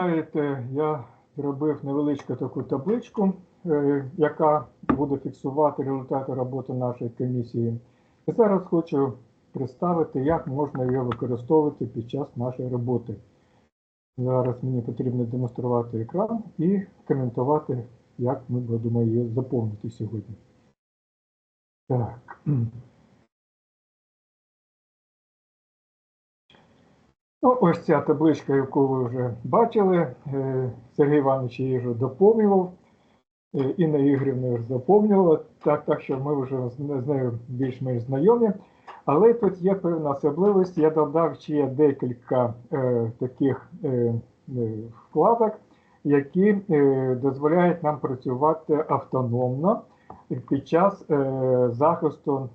Знаєте, я зробив невеличку таку табличку, е, яка буде фіксувати результати роботи нашої комісії. І зараз хочу представити, як можна її використовувати під час нашої роботи. Зараз мені потрібно демонструвати екран і коментувати, як ми будемо її заповнити сьогодні. Так. Ось ця табличка, яку ви вже бачили, е, Сергій Іванович її вже доповнював, е, Інна Ігорівна вже заповнювала, так, так що ми вже з нею більш-менш знайомі. Але тут є певна особливість, я додав ще декілька е, таких е, е, вкладок, які е, дозволяють нам працювати автономно під час е, захисту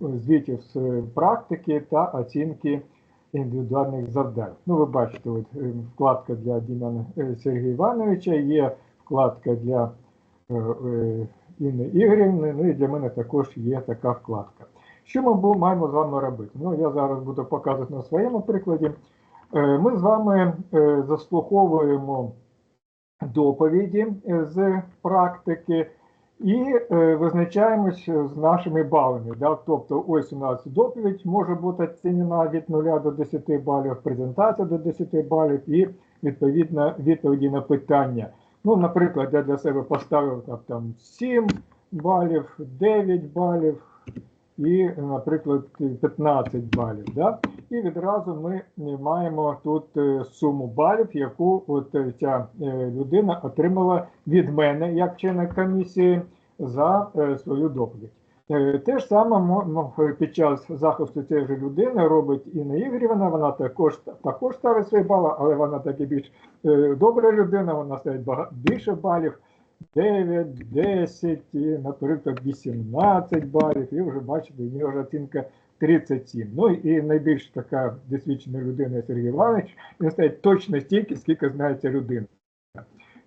звітів з практики та оцінки індивідуальних завдань. Ну, ви бачите, от, е, вкладка для Дімана е, Сергія Івановича, є вкладка для е, Інни Ігорівни, ну і для мене також є така вкладка. Що ми маємо з вами робити? Ну, я зараз буду показувати на своєму прикладі. Ми з вами заслуховуємо доповіді з практики і е, визначаємось з нашими балами. Да? Тобто, ось у нас доповідь може бути оцінена від 0 до 10 балів, презентація до 10 балів і відповідно відповіді на питання. Ну, наприклад, я для себе поставив там, там 7 балів, 9 балів і, наприклад, 15 балів. Да? І відразу ми маємо тут е, суму балів, яку от е, ця е, людина отримала від мене як члена комісії за е, свою доповідь. Е, Те ж саме під час захисту цієї ж людини робить Інна Ігорівна, вона також, також ставить свої бали, але вона таки більш е, добра людина, вона ставить більше балів. 9, 10, наприклад, 18 балів, і вже бачите, у нього вже оцінка 37. Ну і найбільш така досвідчена людина Сергій Іванович, він ставить точно стільки, скільки знає ця людина.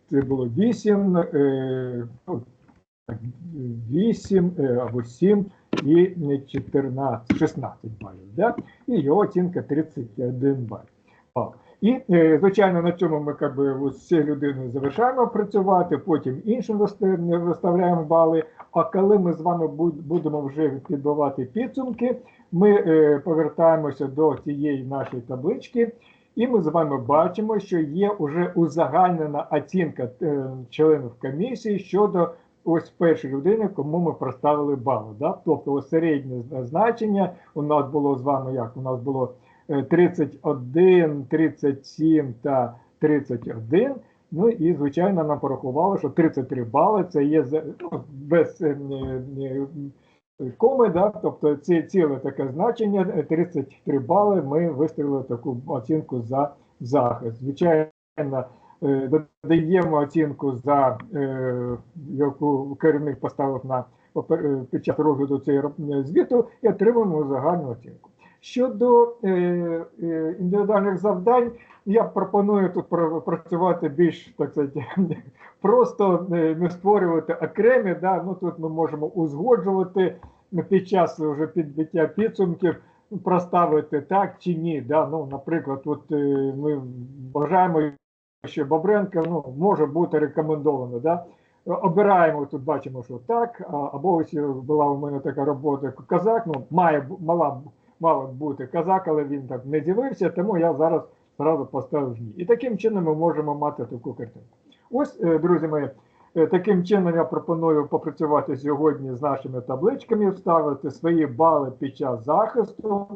Це було 8, е, ну, 8 е, або 7 і 14, 16 балів. Да? І його оцінка 31 баль. І, е, звичайно, на цьому ми как би, з цією людиною завершаємо працювати, потім іншим виста- виставляємо бали. А коли ми з вами будемо вже підбивати підсумки, ми е, повертаємося до цієї нашої таблички, і ми з вами бачимо, що є вже узагальнена оцінка е, членів комісії щодо ось першої людини, кому ми проставили бали. Да? Тобто середнє значення у нас було з вами як? У нас було 31, 37 та 31. Ну і, звичайно, нам порахували, що 33 бали це є ну, без е, е, е, коми, да? тобто це ціле таке значення, е, 33 бали ми виставили таку оцінку за захист. Звичайно, е, додаємо оцінку за е, яку керівник поставив на е, під час розгляду цієї звіту і отримуємо загальну оцінку. Щодо е, е, індивідуальних завдань, я пропоную тут пр- працювати більш так сказати, просто е, не створювати окремі. Да? Ну, тут ми можемо узгоджувати під час вже підбиття підсумків, проставити так чи ні. Да? Ну, наприклад, от, е, ми вважаємо, що Бобренко ну, може бути рекомендовано. Да? Обираємо тут, бачимо, що так. Або ось була у мене така робота казак. Ну, має мала мала б бути казак, але він так не з'явився, тому я зараз зразу поставив ні. І таким чином ми можемо мати таку картинку. Ось, е, друзі мої, е, таким чином я пропоную попрацювати сьогодні з нашими табличками, вставити свої бали під час захисту.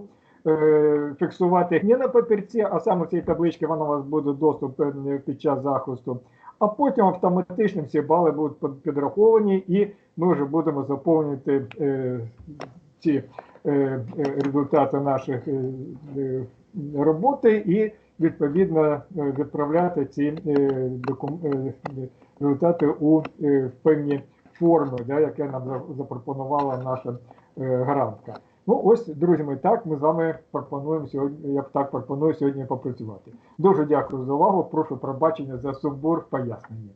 е, Фіксувати їх не на папірці, а саме в цій табличці вона у вас буде доступ під час захисту. А потім автоматично всі бали будуть підраховані, і ми вже будемо заповнювати е, ці результати наших е, е, роботи і відповідно е, відправляти ці е, е, результати у е, певні форми, да, яке нам запропонувала наша е, гарантка. Ну ось, друзі мої, так ми з вами пропонуємо сьогодні. Я так пропоную сьогодні попрацювати. Дуже дякую за увагу. Прошу пробачення за сумбур в поясненні.